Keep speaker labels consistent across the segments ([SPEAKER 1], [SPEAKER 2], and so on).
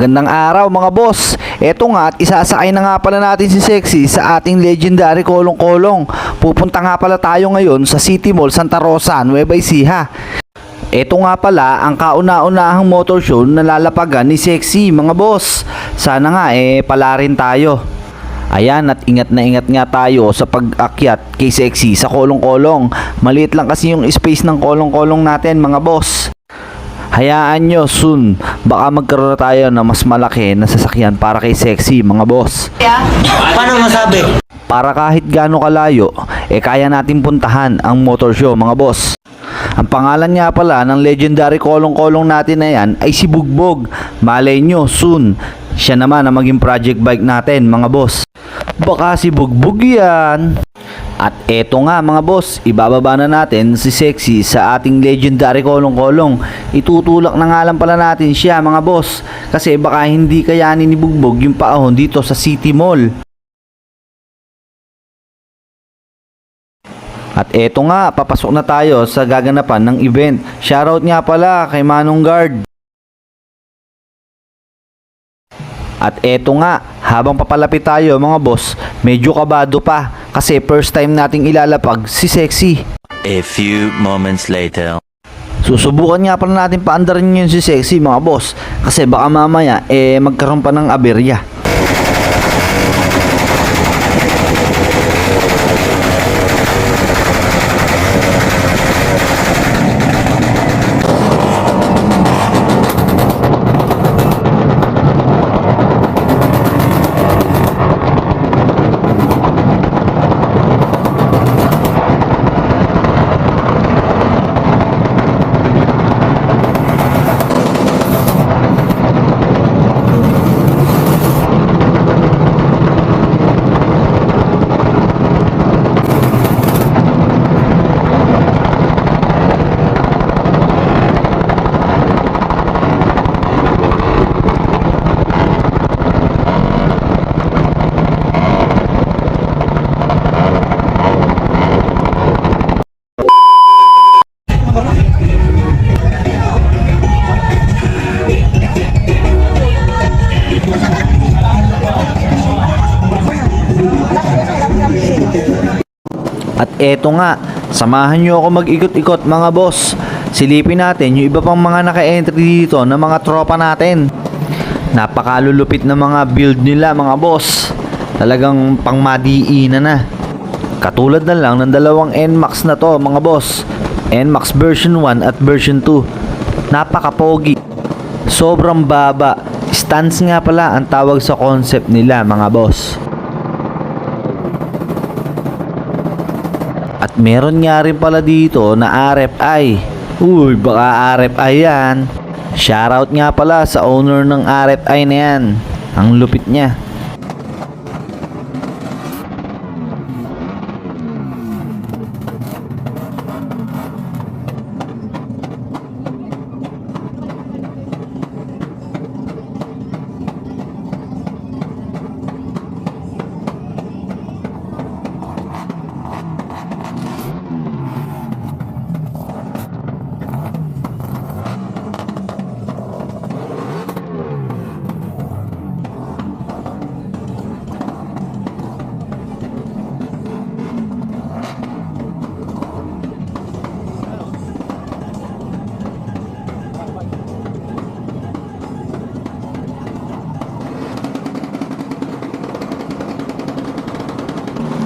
[SPEAKER 1] Magandang araw mga boss. Eto nga at isasakay na nga pala natin si Sexy sa ating legendary kolong-kolong. Pupunta nga pala tayo ngayon sa City Mall Santa Rosa, Nueva Ecija. Ito nga pala ang kauna-unahang motor show na lalapagan ni Sexy mga boss. Sana nga eh pala rin tayo. Ayan at ingat na ingat nga tayo sa pag-akyat kay Sexy sa kolong-kolong. Maliit lang kasi yung space ng kolong-kolong natin mga boss. Hayaan nyo soon, baka magkaroon na tayo ng mas malaki na sasakyan para kay Sexy mga boss.
[SPEAKER 2] Paano masabi?
[SPEAKER 1] Para kahit gaano kalayo, eh kaya natin puntahan ang motor show mga boss. Ang pangalan nga pala ng legendary kolong-kolong natin na yan ay si Bugbog. Malay nyo, soon, siya naman ang maging project bike natin mga boss. Baka si Bugbog yan. At eto nga mga boss, ibababa na natin si Sexy sa ating legendary kolong-kolong. Itutulak na nga lang pala natin siya mga boss. Kasi baka hindi kayanin ni Bugbog yung paahon dito sa City Mall. At eto nga, papasok na tayo sa gaganapan ng event. Shoutout nga pala kay Manong Guard. At eto nga, habang papalapit tayo mga boss, medyo kabado pa kasi first time nating ilalapag si Sexy.
[SPEAKER 2] A few moments later.
[SPEAKER 1] Susubukan nga pala natin paandarin yun si Sexy mga boss kasi baka mamaya eh magkaroon pa ng aberya. Eto nga, samahan nyo ako mag-ikot-ikot mga boss. Silipin natin yung iba pang mga naka-entry dito na mga tropa natin. Napakalulupit na mga build nila mga boss. Talagang pangmadiinan na. Katulad na lang ng dalawang NMAX na to mga boss. NMAX version 1 at version 2. Napakapogi. Sobrang baba. Stance nga pala ang tawag sa concept nila mga boss. At meron nga rin pala dito na RFI. Uy, baka RFI yan. Shoutout nga pala sa owner ng RFI na yan. Ang lupit niya.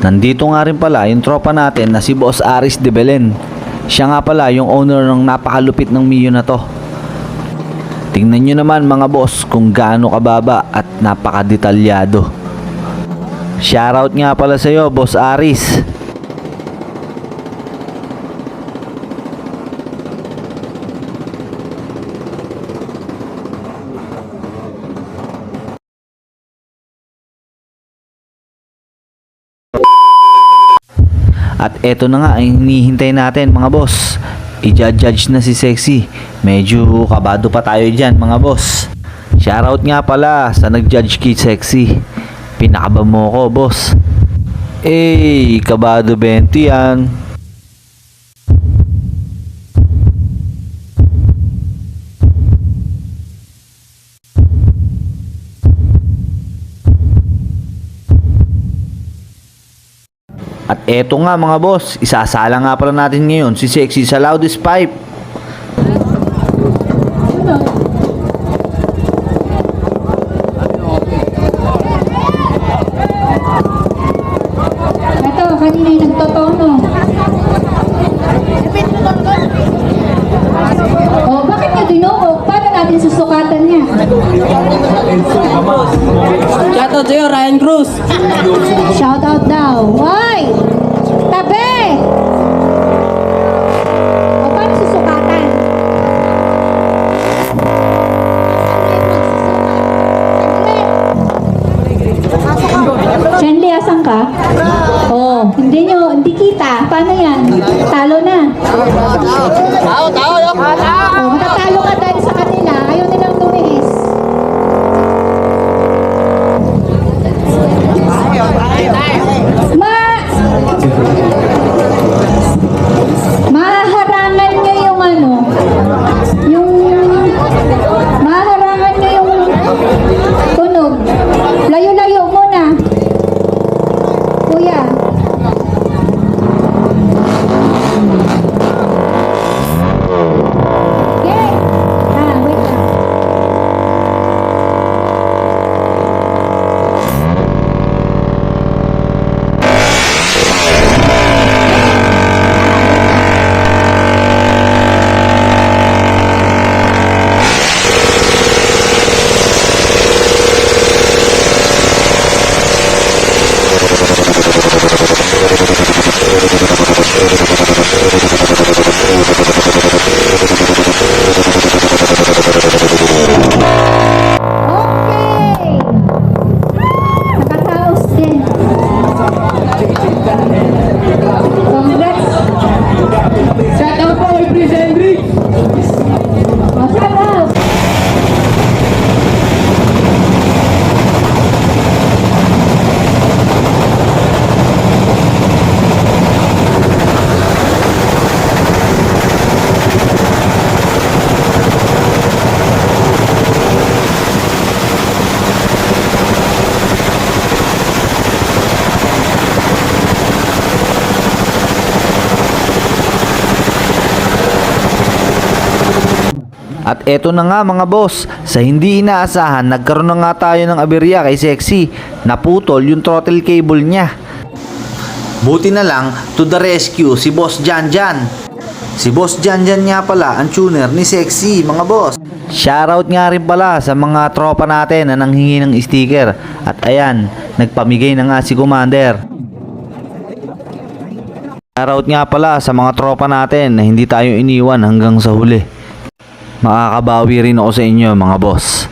[SPEAKER 1] Nandito nga rin pala yung tropa natin na si Boss Aris de Belen. Siya nga pala yung owner ng napakalupit ng Mio na to. Tingnan nyo naman mga boss kung gaano kababa at napakadetalyado. Shoutout nga pala sa'yo, Boss Aris. At eto na nga ang hinihintay natin mga boss. I-judge na si Sexy. Medyo kabado pa tayo dyan mga boss. Shoutout nga pala sa nag-judge kay Sexy. Pinakaba mo ko boss. Eh, kabado 20 yan. Eto nga mga boss, isasala nga pala natin ngayon si Sexy sa loudest pipe.
[SPEAKER 3] Ito, kanina yung nagtotono. Oh, bakit niya dinuko? Paano natin susukatan niya?
[SPEAKER 4] Shoutout sa'yo, Ryan Cruz.
[SPEAKER 3] Shout out daw. Hoy! Asan ka? Oh, hindi nyo, hindi kita. Paano yan? Talo na. Tao, tao, Oh, matatalo ka dahil sa kanila. Ayaw nilang lumiis. Ma... Amen.
[SPEAKER 1] At eto na nga mga boss, sa hindi inaasahan nagkaroon na nga tayo ng aberya kay Sexy. Naputol yung throttle cable niya. Buti na lang, to the rescue si Boss Jan Jan. Si Boss Jan Jan nga pala ang tuner ni Sexy mga boss. Shoutout nga rin pala sa mga tropa natin na nanghingi ng sticker. At ayan, nagpamigay na nga si Commander. Shoutout nga pala sa mga tropa natin na hindi tayo iniwan hanggang sa huli. Makakabawi rin ako sa inyo mga boss.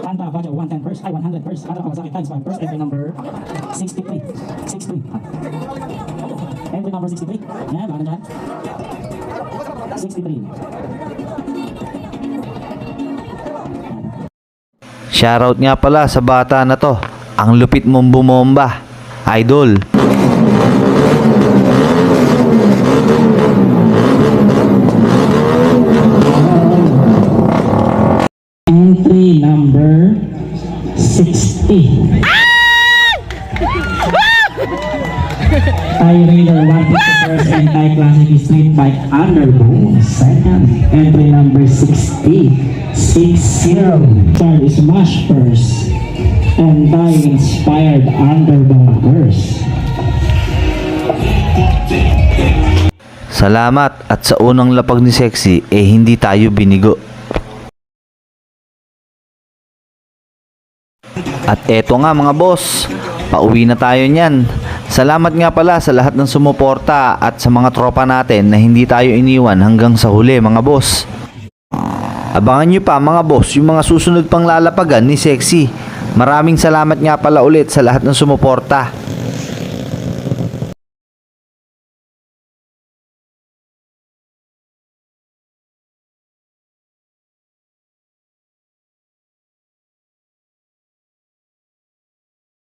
[SPEAKER 5] Panta Bajo 110 first, ay 100 first, Panta Kawasaki times 5 first, entry number 63. 63. Entry number 63. Yan, baka na dyan. 63.
[SPEAKER 1] Shoutout nga pala sa bata na to. Ang lupit mong bumomba. Idol.
[SPEAKER 5] Entry number 60. Tie Raider 150 first and Tie Classic Street Bike Underbone second. Entry number 60. 60. Third is Smash first. And Tie Inspired Underbone first.
[SPEAKER 1] Salamat at sa unang lapag ni Sexy eh hindi tayo binigo. At eto nga mga boss, pauwi na tayo niyan. Salamat nga pala sa lahat ng sumuporta at sa mga tropa natin na hindi tayo iniwan hanggang sa huli mga boss. Abangan nyo pa mga boss yung mga susunod pang lalapagan ni Sexy. Maraming salamat nga pala ulit sa lahat ng sumuporta.